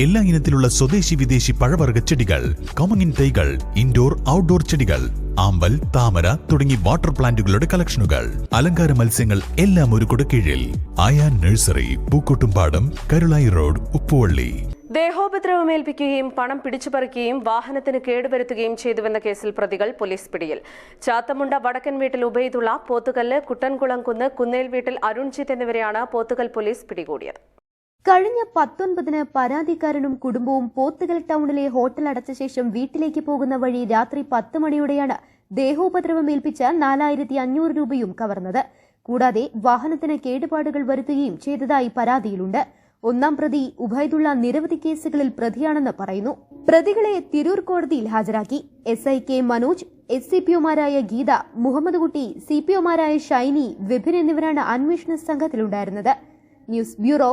എല്ലാ ഇനത്തിലുള്ള സ്വദേശി വിദേശി പഴവർഗ ചെടികൾ കോമങ്ങിൻ തൈകൾ ഇൻഡോർ ഔട്ട്ഡോർ ചെടികൾ ആമ്പൽ താമര തുടങ്ങി വാട്ടർ പ്ലാന്റുകളുടെ കളക്ഷനുകൾ അലങ്കാര മത്സ്യങ്ങൾ എല്ലാം ഒരു കുട കീഴിൽ ആയാ നഴ്സറി പൂക്കോട്ടുംപാടം കരുളായി റോഡ് ഉപ്പുവള്ളി. ദേഹോപദ്രവമേൽപ്പിക്കുകയും പണം പിടിച്ചുപറിക്കുകയും വാഹനത്തിന് കേടുവരുത്തുകയും ചെയ്തുവെന്ന കേസിൽ പ്രതികൾ പോലീസ് പിടിയിൽ. ചാത്തമുണ്ട വടക്കൻ വീട്ടിൽ ഉബൈദുള്ള പോത്തുകല്ല് കുട്ടൻകുളം കുന്ന് കുന്നേൽ വീട്ടിൽ അരുൺജിത്ത് എന്നിവരെയാണ് പോത്തുകൽ പോലീസ് പിടികൂടിയത്. കഴിഞ്ഞ പത്തൊൻപതിന് പരാതിക്കാരനും കുടുംബവും പോത്തുകൽ ടൗണിലെ ഹോട്ടൽ അടച്ച ശേഷം വീട്ടിലേക്ക് പോകുന്ന വഴി രാത്രി പത്ത് മണിയോടെയാണ് ദേഹോപദ്രവം ഏൽപ്പിച്ച നാലായിരത്തി അഞ്ഞൂറ് രൂപയും കവർന്നത്. കൂടാതെ വാഹനത്തിന് കേടുപാടുകൾ വരുത്തുകയും ചെയ്തതായി പരാതിയിലുണ്ട്. ഒന്നാം പ്രതി ഉഭയതുള്ള നിരവധി കേസുകളിൽ പ്രതിയാണെന്ന് പറയുന്നു. പ്രതികളെ തിരൂർ കോടതിയിൽ ഹാജരാക്കി. S I K Manoj S C P ഒമാരായ Geetha Muhammad Kutty C P ഒമാരായ ഷൈനി വിപിൻ എന്നിവരാണ് അന്വേഷണ സംഘത്തിലുണ്ടായിരുന്നത്. News bureau